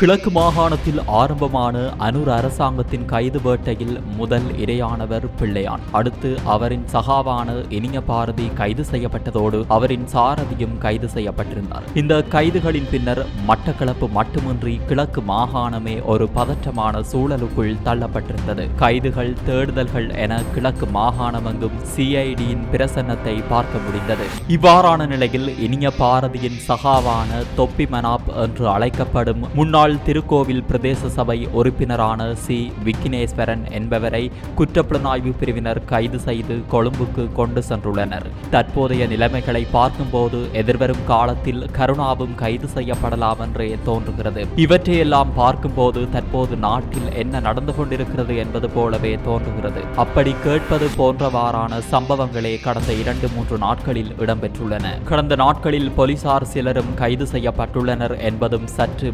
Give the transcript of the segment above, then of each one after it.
கிழக்கு மாகாணத்தில் ஆரம்பமான அனுர் அரசாங்கத்தின் கைது வேட்டையில் முதல் இரையானவர் பிள்ளையான். அடுத்து அவரின் சகாவான இனிய பாரதி கைது செய்யப்பட்டதோடு அவரின் சாரதியும் கைது செய்யப்பட்டிருந்தார். இந்த கைதுகளின் பின்னர் மட்டக்களப்பு மட்டுமின்றி கிழக்கு மாகாணமே ஒரு பதற்றமான சூழலுக்குள் தள்ளப்பட்டிருந்தது. கைதுகள் தேடுதல்கள் என கிழக்கு மாகாணமெங்கும் சிஐடியின் பிரசன்னத்தை பார்க்க முடிந்தது. இவ்வாறான நிலையில் இனிய பாரதியின் சகாவான தொப்பி மனாப் என்று அழைக்கப்படும் முன்னாள் திருக்கோவில் பிரதேச சபை உறுப்பினரான சி. விக்கினேஸ்வரன் என்பவரை குற்றப்புலனாய்வு பிரிவினர் கைது செய்து கொழும்புக்கு கொண்டு சென்றுள்ளனர். தற்போதைய நிலைமைகளை பார்க்கும்போது எதிர்வரும் காலத்தில் கருணாவும் கைது செய்யப்படலாம் என்றே தோன்றுகிறது. இவற்றையெல்லாம் பார்க்கும்போது தற்போது நாட்டில் என்ன நடந்து கொண்டிருக்கிறது என்பது போலவே தோன்றுகிறது. அப்படி கேட்பது போன்றவாறான சம்பவங்களே கடந்த இரண்டு மூன்று நாட்களில் இடம்பெற்றுள்ளன. கடந்த நாட்களில் போலீசார் சிலரும் கைது செய்யப்பட்டுள்ளனர் என்பதும் சற்று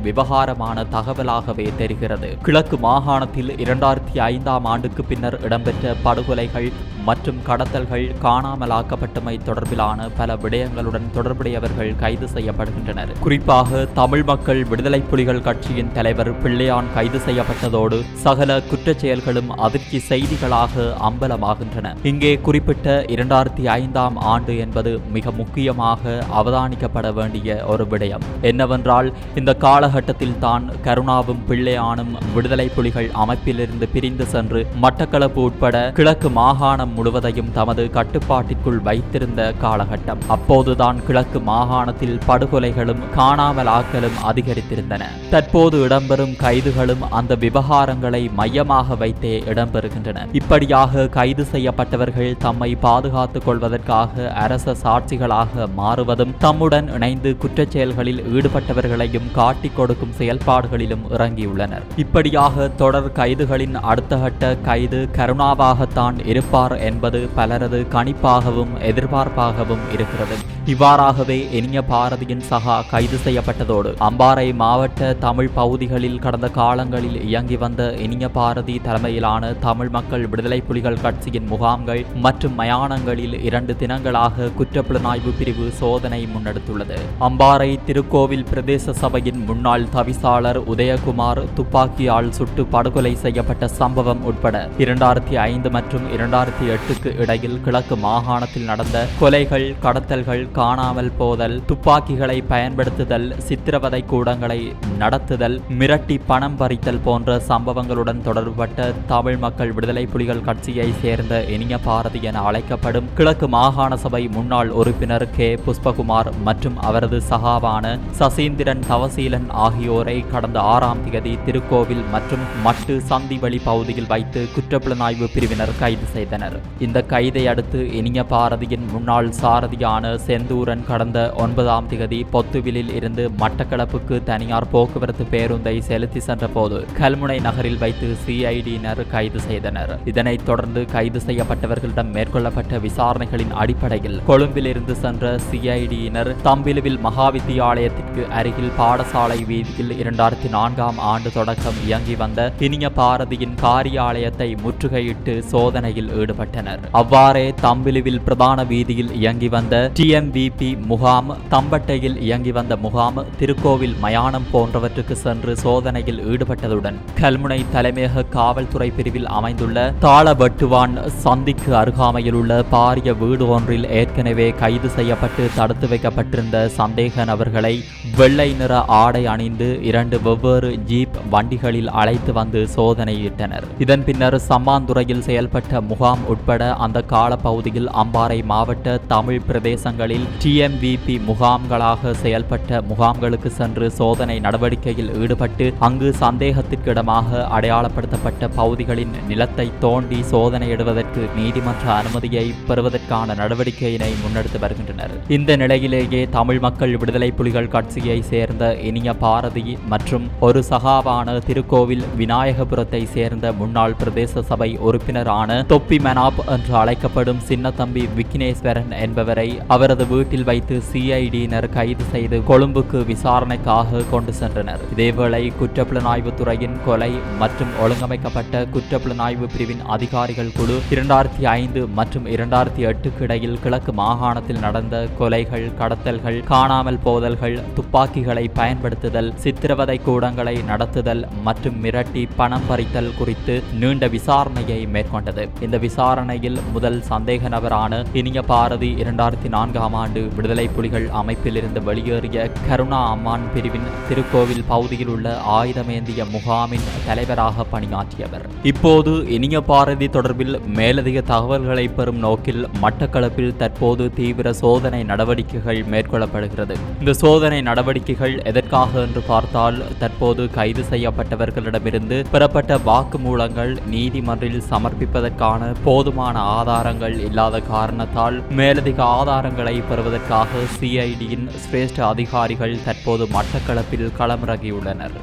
முக்கியமான தகவலாகவே தெரிகிறது. கிழக்கு மாகாணத்தில் இரண்டாயிரத்தி ஐந்தாம் ஆண்டுக்கு பின்னர் இடம்பெற்ற படுகொலைகள் மற்றும் கடத்தல்கள் காணாமலாக்கப்பட்டமை தொடர்பிலான பல விடயங்களுடன் தொடர்புடையவர்கள் கைது செய்யப்படுகின்றனர். குறிப்பாக தமிழ் மக்கள் விடுதலை புலிகள் கட்சியின் தலைவர் பிள்ளையான் கைது செய்யப்பட்டதோடு சகல குற்றச் செயல்களும் அதிர்ச்சி செய்திகளாக அம்பலமாகின்றன. இங்கே குறிப்பிட்ட இரண்டாயிரத்தி ஐந்தாம் ஆண்டு என்பது மிக முக்கியமாக அவதானிக்கப்பட வேண்டிய ஒரு விடயம். என்னவென்றால் இந்த காலகட்டத்தில் தான் கருணாவும் பிள்ளையானும் விடுதலை புலிகள் அமைப்பிலிருந்து பிரிந்து சென்று மட்டக்களப்பு உட்பட கிழக்கு மாகாணம் முழுவதையும் தமது கட்டுப்பாட்டிற்குள் வைத்திருந்த காலகட்டம். அப்போதுதான் கிழக்கு மாகாணத்தில் படுகொலைகளும் காணாமலாக்கலும் அதிகரித்திருந்தன. தற்போது இடம்பெறும் கைதுகளும் அந்த விவகாரங்களை மையமாக வைத்தே இடம்பெறுகின்றன. இப்படியாக கைது செய்யப்பட்டவர்கள் தம்மை பாதுகாத்துக் கொள்வதற்காக அரச சாட்சிகளாக மாறுவதும் தம்முடன் இணைந்து குற்றச் செயல்களில் ஈடுபட்டவர்களையும் காட்டிக் கொடுக்கும் செயல்பாடுகளிலும் இறங்கியுள்ளனர். இப்படியாக தொடர் கைதுகளின் அடுத்த கட்ட கைது கருணாவாகத்தான் இருப்பார் என்பது பலரது கணிப்பாகவும் எதிர்பார்ப்பாகவும் இருக்கிறது. இவ்வாறாகவே இனிய பாரதியின் சகா கைது செய்யப்பட்டதோடு அம்பாறை மாவட்ட தமிழ் பகுதிகளில் கடந்த காலங்களில் இயங்கி வந்த இனிய பாரதி தலைமையிலான தமிழ் மக்கள் விடுதலை புலிகள் கட்சியின் முகாம்கள் மற்றும் மயானங்களில் இரண்டு தினங்களாக குற்றப்புலனாய்வு பிரிவு சோதனை முன்னெடுத்துள்ளது. அம்பாறை திருக்கோவில் பிரதேச சபையின் முன்னாள் தவிசாளர் உதயகுமார் துப்பாக்கியால் சுட்டு படுகொலை செய்யப்பட்ட சம்பவம் உட்பட இரண்டாயிரத்தி ஐந்து மற்றும் இரண்டாயிரத்தி எட்டுக்கு இடையில் கிழக்கு மாகாணத்தில் நடந்த கொலைகள் கடத்தல்கள் காணாமல் போதல் துப்பாக்கிகளை பயன்படுத்துதல் சித்திரவதை கூடங்களை நடத்துதல் மிரட்டி பணம் பறித்தல் போன்ற சம்பவங்களுடன் தொடர்பட்ட தமிழ் மக்கள் விடுதலை புலிகள் கட்சியை சேர்ந்த இனிய பாரதி என அழைக்கப்படும் கிழக்கு மாகாண சபை முன்னாள் உறுப்பினர் கே. புஷ்பகுமார் மற்றும் அவரது சகாவான சசீந்திரன் தவசீலன் ஆகியோரை கடந்த ஆறாம் தேதி திருக்கோவில் மற்றும் மட்டு சந்திவழி பகுதியில் வைத்து குற்றப்புலனாய்வு பிரிவினர் கைது செய்தனர். இந்த கைதை அடுத்து இனிய பாரதியின் முன்னாள் சாரதியான செந்தூரன் கடந்த ஒன்பதாம் திகதி பொத்துவிலில் இருந்து மட்டக்களப்புக்கு தனியார் போக்குவரத்து பேருந்தை செலுத்தி சென்றபோது கல்முனை நகரில் வைத்து சிஐடியினர் கைது செய்தனர். இதனைத் தொடர்ந்து கைது செய்யப்பட்டவர்களிடம் மேற்கொள்ளப்பட்ட விசாரணைகளின் அடிப்படையில் கொழும்பிலிருந்து சென்ற சிஐடியினர் தம்பிலுவில் மகாவித்தியாலயத்திற்கு அருகில் பாடசாலை வீதியில் இரண்டாயிரத்தி நான்காம் ஆண்டு தொடக்கம் இயங்கி வந்த இனிய பாரதியின் காரியாலயத்தை முற்றுகையிட்டு சோதனையில் ஈடுபட்டனர். அவ்வாறே தம்பிலுவில் பிரதான வீதியில் இயங்கி வந்த டிஎம்விபி முகாம் தம்பட்டையில் இயங்கி வந்த முகாம் திருக்கோவில் மயானம் போன்றவற்றுக்கு சென்று சோதனையில் ஈடுபட்டதுடன் கல்முனை தலைமையக காவல்துறை பிரிவில் அமைந்துள்ள தாளவட்டுவான் சந்திக்கு அருகாமையில் உள்ள பாரிய வீடு ஒன்றில் ஏற்கனவே கைது செய்யப்பட்டு தடுத்து வைக்கப்பட்டிருந்த சந்தேக நபர்களை வெள்ளை நிற ஆடை அணிந்து இரண்டு வெவ்வேறு ஜீப் வண்டிகளில் அழைத்து வந்து சோதனையிட்டனர். இதன் பின்னர் சம்மாந்துறையில் செயல்பட்ட முகாம் உட்பட அந்த கால பகுதியில் அம்பாறை மாவட்ட தமிழ் பிரதேசங்களில் டிஎம்விபி முகாம்களாக செயல்பட்ட முகாம்களுக்கு சென்று சோதனை நடவடிக்கையில் ஈடுபட்டு அங்கு சந்தேகத்திற்கிடமாக அடையாளப்படுத்தப்பட்ட பகுதிகளின் நிலத்தை தோண்டி சோதனையிடுவதற்கு நீதிமன்ற அனுமதியை பெறுவதற்கான நடவடிக்கையினை முன்னெடுத்து வருகின்றனர். இந்த நிலையிலேயே தமிழ் மக்கள் விடுதலை புலிகள் கட்சியை சேர்ந்த இனிய பாரதி மற்றும் ஒரு சகாவான திருக்கோவில் விநாயகபுரத்தை சேர்ந்த முன்னாள் பிரதேச சபை உறுப்பினரான தொப்பி நாப் என்று அழைக்கப்படும் சின்னத்தம்பி விக்னேஸ்வரன் என்பவரை அவரது வீட்டில் வைத்து சிஐடியினர் கைது செய்து கொழும்புக்கு விசாரணைக்காக கொண்டு சென்றனர். இதேவேளை குற்றப்புலனாய்வு துறையின் கொலை மற்றும் ஒழுங்கமைக்கப்பட்ட குற்றப்புலனாய்வு பிரிவின் அதிகாரிகள் குழு இரண்டாயிரத்தி ஐந்து மற்றும் இரண்டாயிரத்தி எட்டுக்கு இடையில் கிழக்கு மாகாணத்தில் நடந்த கொலைகள் கடத்தல்கள் காணாமல் போதல்கள் துப்பாக்கிகளை பயன்படுத்துதல் சித்திரவதை கூடங்களை நடத்துதல் மற்றும் மிரட்டி பணம் பறித்தல் குறித்து நீண்ட விசாரணையை மேற்கொண்டது. இந்த விசாரணையில் முதல் சந்தேக நபரான இனிய பாரதி இரண்டாயிரத்தி நான்காம் ஆண்டு விடுதலை புலிகள் அமைப்பில் இருந்து வெளியேறிய கருணா அம்மான் பிரிவின் திருக்கோவில் பகுதியில் உள்ள ஆயுதமேந்திய முகாமின் தலைவராக பணியாற்றியவர். இப்போது இனிய பாரதி தொடர்பில் மேலதிக தகவல்களை பெறும் நோக்கில் மட்டக்களப்பில் தற்போது தீவிர சோதனை நடவடிக்கைகள் மேற்கொள்ளப்படுகிறது. இந்த சோதனை நடவடிக்கைகள் எதற்காக என்று பார்த்தால் தற்போது கைது செய்யப்பட்டவர்களிடமிருந்து பெறப்பட்ட வாக்குமூலங்கள் நீதிமன்றில் சமர்ப்பிப்பதற்கான போதுமான ஆதாரங்கள் இல்லாத காரணத்தால் மேலதிக ஆதாரங்களை பெறுவதற்காக சிஐடியின் சிரேஷ்ட அதிகாரிகள் தற்போது மட்டக்களப்பில் களமிறங்கியுள்ளனர்.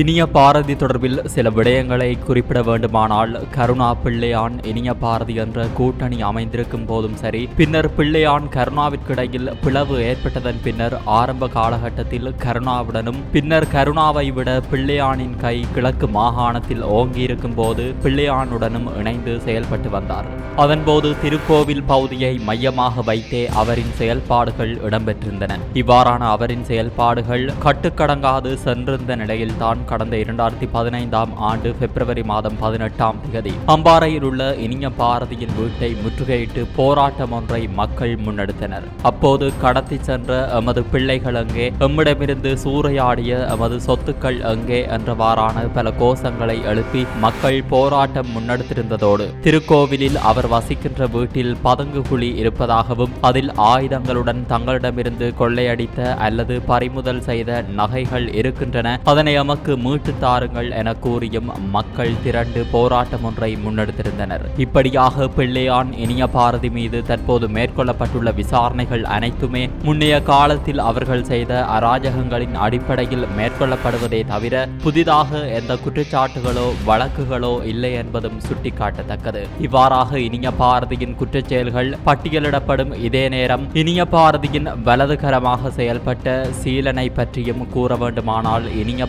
இனிய பாரதி தொடர்பில் சில விடயங்களை குறிப்பிட வேண்டுமானால் கருணா பிள்ளையான் இனிய பாரதி என்ற கூட்டணி அமைந்திருக்கும் போதும் சரி பின்னர் பிள்ளையான் கருணாவிற்கிடையில் பிளவு ஏற்பட்டதன் பின்னர் ஆரம்ப காலகட்டத்தில் கருணாவுடனும் பின்னர் கருணாவை விட பிள்ளையானின் கை கிழக்கு மாகாணத்தில் ஓங்கியிருக்கும் போது பிள்ளையானுடனும் இணைந்து செயல்பட்டு வந்தார். அதன்போது திருக்கோவில் பகுதியை மையமாக வைத்தே அவரின் செயல்பாடுகள் இடம்பெற்றிருந்தன. இவ்வாறான அவரின் செயல்பாடுகள் கட்டுக்கடங்காது சென்றிருந்த நிலையில்தான் கடந்த இரண்டாயிரத்தி பதினைந்தாம் ஆண்டு பிப்ரவரி மாதம் பதினெட்டாம் தேதி அம்பாறையில் உள்ள இனிய பாரதியின் வீட்டை முற்றுகையிட்டு போராட்டம் ஒன்றை மக்கள் முன்னெடுத்தனர். அப்போது கடத்தி சென்ற எமது பிள்ளைகள் எங்கே எம்மிடமிருந்து சூறையாடிய எமது சொத்துக்கள் எங்கே என்றவாறான பல கோஷங்களை எழுப்பி மக்கள் போராட்டம் முன்னெடுத்திருந்ததோடு திருக்கோவிலில் அவர் வசிக்கின்ற வீட்டில் பதங்கு குழி இருப்பதாகவும் அதில் ஆயுதங்களுடன் தங்களிடமிருந்து கொள்ளையடித்த அல்லது பறிமுதல் செய்த நகைகள் இருக்கின்றன அதனை எமக்கு மீட்டு தாருங்கள் என கூறியும் மக்கள் திரண்டு போராட்டம் ஒன்றை முன்னெடுத்திருந்தனர். இப்படியாக பிள்ளையான் இனிய பாரதி மீது தற்போது மேற்கொள்ளப்பட்டுள்ள விசாரணைகள் அனைத்துமே முன்னைய காலத்தில் அவர்கள் செய்த அராஜகங்களின் அடிப்படையில் மேற்கொள்ளப்படுவதே தவிர புதிதாக எந்த குற்றச்சாட்டுகளோ வழக்குகளோ இல்லை என்பதும் சுட்டிக்காட்டத்தக்கது. இவ்வாறாக இனிய பாரதியின் குற்றச்செயல்கள் பட்டியலிடப்படும் இதே நேரம் இனிய பாரதியின் வலதுகரமாக செயல்பட்ட சீலனை பற்றியும் கூற வேண்டுமானால் இனிய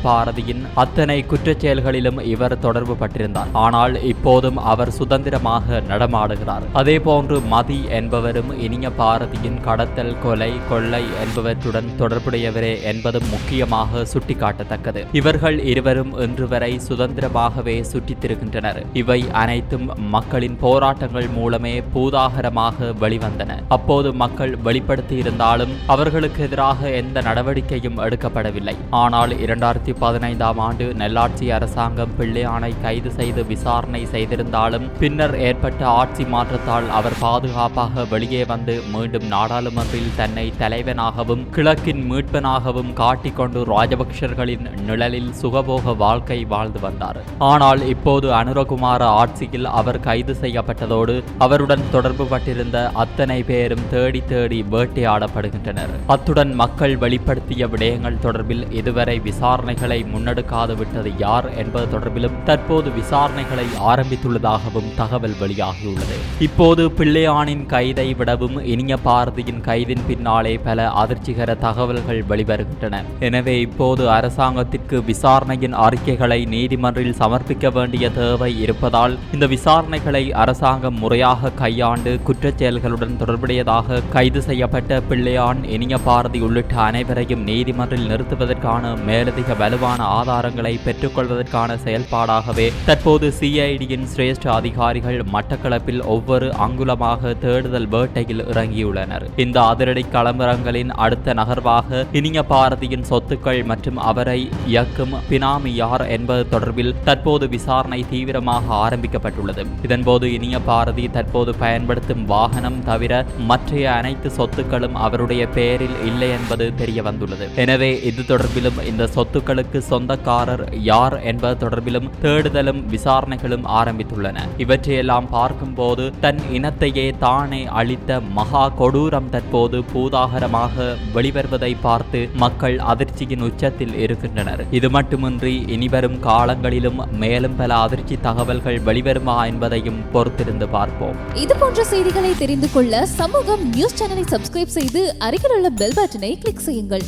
பாரதியின் அத்தனை குற்றச்செயல்களிலும் இவர் தொடர்பு பட்டிருந்தார். ஆனால் இப்போதும் அவர் சுதந்திரமாக நடமாடுகிறார். அதே போன்று மதி என்பவரும் இனிய பாரதியின் கடத்தல் கொலை கொள்ளை என்பவற்றுடன் தொடர்புடையவரே என்பதும் முக்கியமாக சுட்டிக்காட்டத்தக்கது. இவர்கள் இருவரும் இன்று வரை சுதந்திரமாகவே சுற்றித்திருக்கின்றனர். இவை அனைத்தும் மக்களின் போராட்டங்கள் மூலமே பூதாகரமாக வெளிவந்தன. அப்போது மக்கள் வெளிப்படுத்தி இருந்தாலும் அவர்களுக்கு எதிராக எந்த நடவடிக்கையும் எடுக்கப்படவில்லை. ஆனால் இரண்டாயிரத்தி பதினைந்து ஐந்தாம் ஆண்டு நல்லாட்சி அரசாங்கம் பிள்ளையானை கைது செய்து விசாரணை செய்திருந்தாலும் பின்னர் ஏற்பட்ட ஆட்சி மாற்றத்தால் அவர் பாதுகாப்பாக வெளியே வந்து மீண்டும் நாடாளுமன்றில் தன்னை தலைவனாகவும் கிழக்கின் மீட்பனாகவும் காட்டிக்கொண்டு ராஜபக்ஷர்களின் நிழலில் சுகபோக வாழ்க்கை வாழ்ந்து வந்தார். ஆனால் இப்போது அனுரகுமார ஆட்சியில் அவர் கைது செய்யப்பட்டதோடு அவருடன் தொடர்பு பட்டிருந்த அத்தனை பேரும் தேடி தேடி வேட்டையாடப்படுகின்றனர். அத்துடன் மக்கள் வெளிப்படுத்திய விடயங்கள் தொடர்பில் இதுவரை விசாரணைகளை முன் முன்னெடுக்காது விட்டது யார் என்பது தொடர்பிலும் தற்போது விசாரணைகளை ஆரம்பித்துள்ளதாகவும் தகவல் வெளியாகியுள்ளது. இப்போது பிள்ளையானின் கைதை விடவும் இனிய பாரதியின் கைதின் பின்னாலே பல அதிர்ச்சிகர தகவல்கள் வெளிவருகின்றன. எனவே இப்போது அரசாங்கத்திற்கு விசாரணையின் அறிக்கைகளை நீதிமன்றில் சமர்ப்பிக்க வேண்டிய தேவை இருப்பதால் இந்த விசாரணைகளை அரசாங்கம் முறையாக கையாண்டு குற்றச் செயல்களுடன் தொடர்புடையதாக கைது செய்யப்பட்ட பிள்ளையான் இனிய பாரதி உள்ளிட்ட அனைவரையும் நீதிமன்றில் நிறுத்துவதற்கான மேலதிக வலுவான ஆதாரங்களை பெற்றுக்கொள்வதற்கான செயல்பாடாகவே தற்போது சிஐடியின் சிரேஷ்ட அதிகாரிகள் மட்டக்களப்பில் ஒவ்வொரு அங்குலமாக தேடுதல் வேட்டையில் இறங்கியுள்ளனர். இந்த அதிரடி களமிறங்களின் அடுத்த நகர்வாக இனிய பாரதியின் சொத்துக்கள் மற்றும் அவரை இயக்கும் பினாமி யார் என்பது தொடர்பில் தற்போது விசாரணை தீவிரமாக ஆரம்பிக்கப்பட்டுள்ளது. இதன்போது இனிய பாரதி தற்போது பயன்படுத்தும் வாகனம் தவிர மற்றைய அனைத்து சொத்துக்களும் அவருடைய பெயரில் இல்லை என்பது தெரிய வந்துள்ளது எனவே இது தொடர்பிலும் இந்த சொத்துக்களுக்கு சொந்தக்காரர் யார் என்பது தொடர்பிலும் தேடுதலும் விசாரணைகளும் ஆரம்பித்துள்ளன. இவற்றையெல்லாம் பார்க்கும்போது தன் இனத்தையே தானே அளித்த மகா கொடூரம் தற்போது பூதாகரமாக வெளிவருவதை பார்த்து மக்கள் அதிர்ச்சியின் உச்சத்தில் இருக்கின்றனர். இது மட்டுமின்றி இனிவரும் காலங்களிலும் மேலும் பல அதிர்ச்சி தகவல்கள் வெளிவருமா என்பதையும் பொறுத்திருந்து பார்ப்போம். இது போன்ற செய்திகளை தெரிந்து கொள்ள சமூகம் நியூஸ் சேனலை சப்ஸ்கிரைப் செய்து அருகில் உள்ள பெல் பட்டனை கிளிக் செய்யுங்கள்.